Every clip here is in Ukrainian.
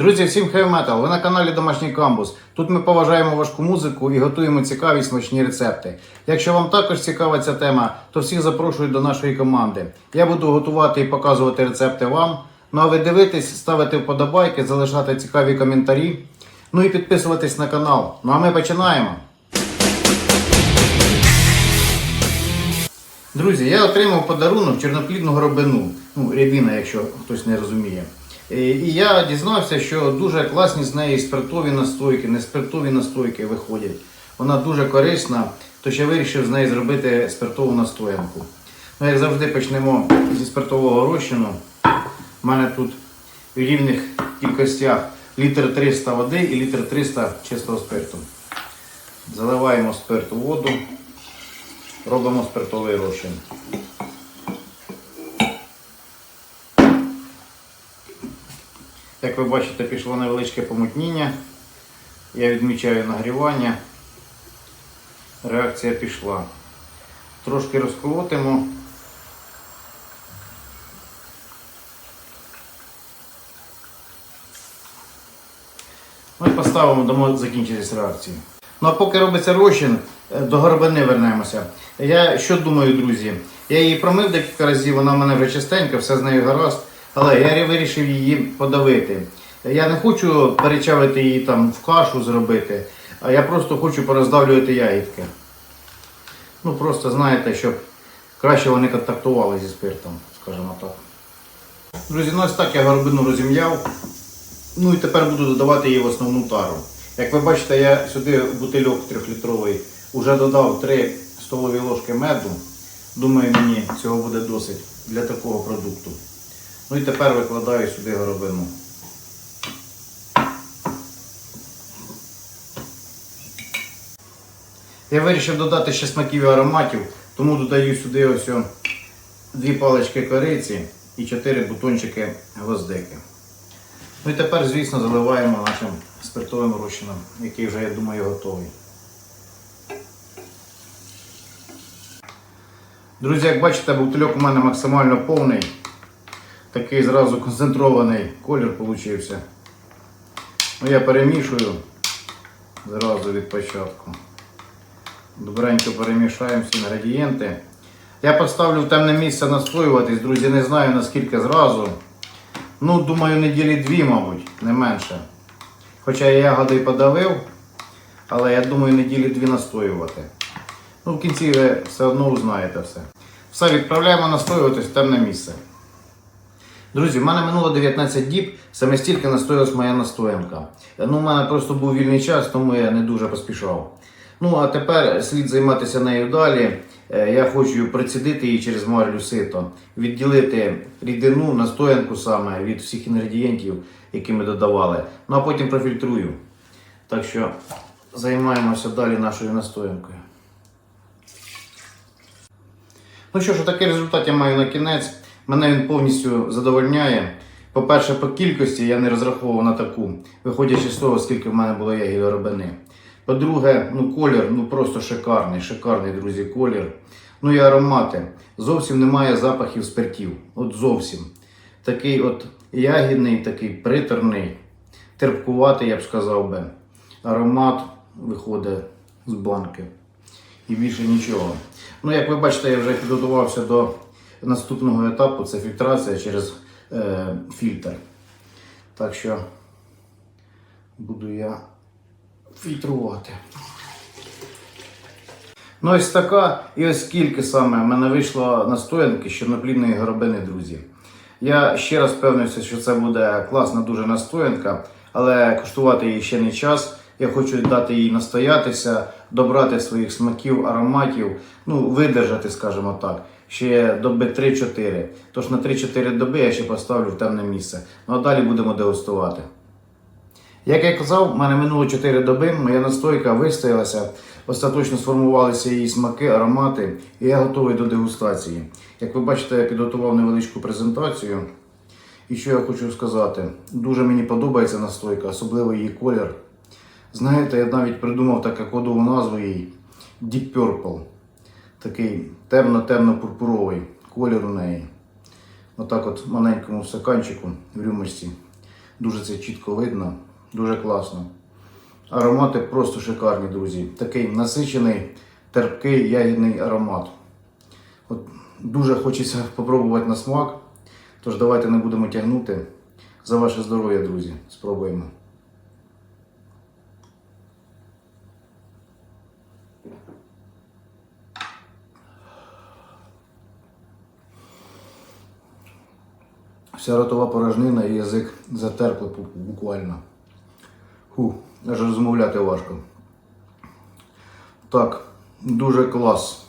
Друзі, всім Metal! Ви на каналі Домашній Камбус. Тут ми поважаємо важку музику і готуємо цікаві смачні рецепти. Якщо вам також цікава ця тема, то всіх запрошую до нашої команди. Я буду готувати і показувати рецепти вам. Ну а ви дивитесь, ставити вподобайки, залишати цікаві коментарі. Ну і підписуватись на канал. Ну а ми починаємо. Друзі, я отримав подарунок чорноплідну горобину. Ну, рябіна, якщо хтось не розуміє. Е, І я дізнався, що дуже класні з неї спиртові настойки, не спиртові настойки виходять. Вона дуже корисна, тож я вирішив з неї зробити спиртову настоянку. Ну, як завжди, почнемо зі спиртового розчину. У мене тут в рівних кількостях літр 300 води і літр 300 чистого спирту. Заливаємо спирт у воду, робимо спиртовий розчин. Як ви бачите, пішло невеличке помутніння. Я відмічаю нагрівання. Реакція пішла. Трошки розколотимо. Ну і поставимо, дамо закінчитись реакцію. Ну а поки робиться розчин, е, до горобини вернемося. Я що думаю, друзі? Я її промив декілька разів, вона в мене вже чистенька, все з нею гаразд. Але я вирішив її подавити. Я не хочу перечавити її там в кашу зробити, а я просто хочу пороздавлювати ягідки. Ну просто знаєте, щоб краще вони контактували зі спиртом, скажімо так. Друзі, ну ось так я горобину розім'яв. Ну і тепер буду додавати її в основну тару. Як ви бачите, я сюди бутильок трьохлітровий вже додав 3 столові ложки меду. Думаю, мені цього буде досить для такого продукту. Ну і тепер викладаю сюди горобину. Я вирішив додати ще смаків і ароматів, тому додаю сюди ось дві палички кориці і 4 бутончики гвоздики. Ну і тепер, звісно, заливаємо нашим спиртовим розчином, який вже, я думаю, готовий. Друзі, як бачите, бутильок у мене максимально повний. Такий зразу концентрований колір получився. Ну, я перемішую зразу від початку. Добренько перемішаємо всі інгредієнти. Я поставлю в темне місце настоюватись, друзі, не знаю наскільки зразу. Ну, думаю, неділі дві, мабуть, не менше. Хоча я ягоди подавив, але я думаю, неділі дві настоювати. Ну, в кінці ви все одно узнаєте все. Все, відправляємо настоюватись в темне місце. Друзі, в мене минуло 19 діб, саме стільки настоялась моя настоянка. Ну, у мене просто був вільний час, тому я не дуже поспішав. Ну, а тепер слід займатися нею далі. Е, Я хочу прицідити її через марлю сито, відділити рідину, настоянку саме від всіх інгредієнтів, які ми додавали. Ну а потім профільтрую. Так що займаємося далі нашою настоянкою. Ну що ж, такий результат я маю на кінець. Мене він повністю задовольняє. По-перше, по кількості я не розраховував на таку, виходячи з того, скільки в мене було ягід горобини. По-друге, ну колір ну просто шикарний, шикарний, друзі, колір. Ну і аромати. Зовсім немає запахів спиртів. От зовсім. Такий от ягідний, такий приторний, терпкуватий, я б сказав би. Аромат виходить з банки. І більше нічого. Ну, як ви бачите, я вже підготувався до наступного етапу це фільтрація через е, фільтр. Так що буду я фільтрувати. Ну, ось така, і ось скільки саме в мене вийшло настоянки з чорноплідної горобини, друзі. Я ще раз впевнився, що це буде класна дуже настоянка, але куштувати її ще не час. Я хочу дати їй настоятися, добрати своїх смаків, ароматів, ну, видержати, скажімо так, ще доби 3-4. Тож на 3-4 доби я ще поставлю в темне місце. Ну а далі будемо дегустувати. Як я казав, в мене минуло 4 доби, моя настойка вистоялася, остаточно сформувалися її смаки, аромати, і я готовий до дегустації. Як ви бачите, я підготував невеличку презентацію. І що я хочу сказати, дуже мені подобається настойка, особливо її колір. Знаєте, я навіть придумав таку кодову назву їй Deep Purple. Такий темно-темно-пурпуровий колір у неї. Отак от маленькому стаканчику в рюмочці. Дуже це чітко видно, дуже класно. Аромати просто шикарні, друзі. Такий насичений, терпкий ягідний аромат. От дуже хочеться спробувати на смак. Тож давайте не будемо тягнути. За ваше здоров'я, друзі. Спробуємо. Вся ротова порожнина і язик затерпли буквально. Фу, аж розмовляти важко. Так, дуже клас.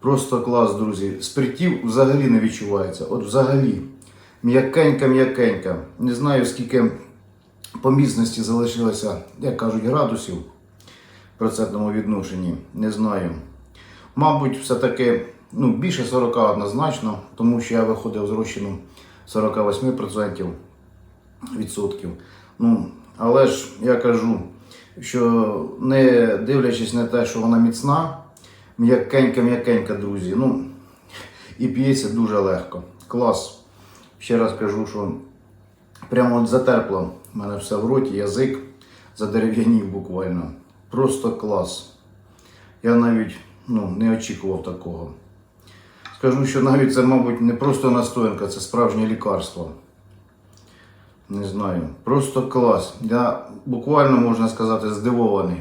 Просто клас, друзі. Спиртів взагалі не відчувається. От взагалі. М'якенька, м'якенька. Не знаю, скільки по міцності залишилося, як кажуть, градусів в процентному відношенні. Не знаю. Мабуть, все-таки ну, більше 40 однозначно, тому що я виходив з розчину 48% відсотків. Ну, але ж я кажу, що не дивлячись на те, що вона міцна, м'якенька, м'якенька, друзі. Ну, і п'ється дуже легко. Клас. Ще раз кажу, що прямо от затерпло в мене все в роті, язик задерев'янів буквально. Просто клас. Я навіть ну, не очікував такого. Скажу, що навіть це, мабуть, не просто настоянка, це справжнє лікарство. Не знаю. Просто клас. Я буквально можна сказати здивований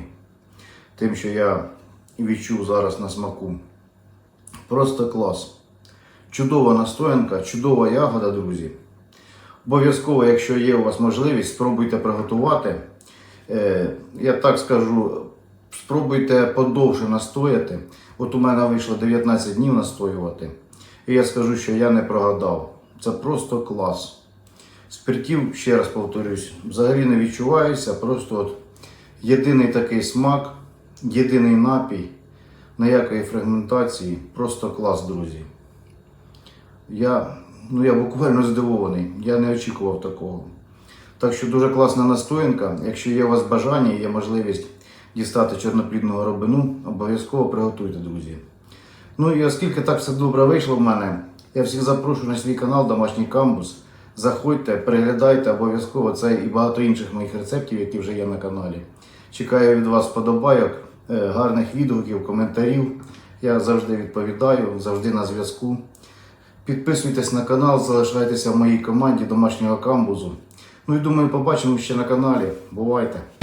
тим, що я відчув зараз на смаку. Просто клас. Чудова настоянка, чудова ягода, друзі. Обов'язково, якщо є у вас можливість, спробуйте приготувати. Е, я так скажу, спробуйте подовше настояти. От у мене вийшло 19 днів настоювати. І я скажу, що я не прогадав. Це просто клас. Спиртів, ще раз повторюсь, взагалі не відчувається. Просто от єдиний такий смак, єдиний напій, ніякої фрагментації. Просто клас, друзі. Я, ну, я буквально здивований. Я не очікував такого. Так що дуже класна настоянка. Якщо є у вас бажання є можливість дістати чорноплідного робину, обов'язково приготуйте, друзі. Ну і оскільки так все добре вийшло в мене, я всіх запрошую на свій канал Домашній Камбус. Заходьте, переглядайте обов'язково цей і багато інших моїх рецептів, які вже є на каналі. Чекаю від вас подобайок, е, гарних відгуків, коментарів. Я завжди відповідаю, завжди на зв'язку. Підписуйтесь на канал, залишайтеся в моїй команді домашнього камбузу. Ну і думаю, побачимо ще на каналі. Бувайте!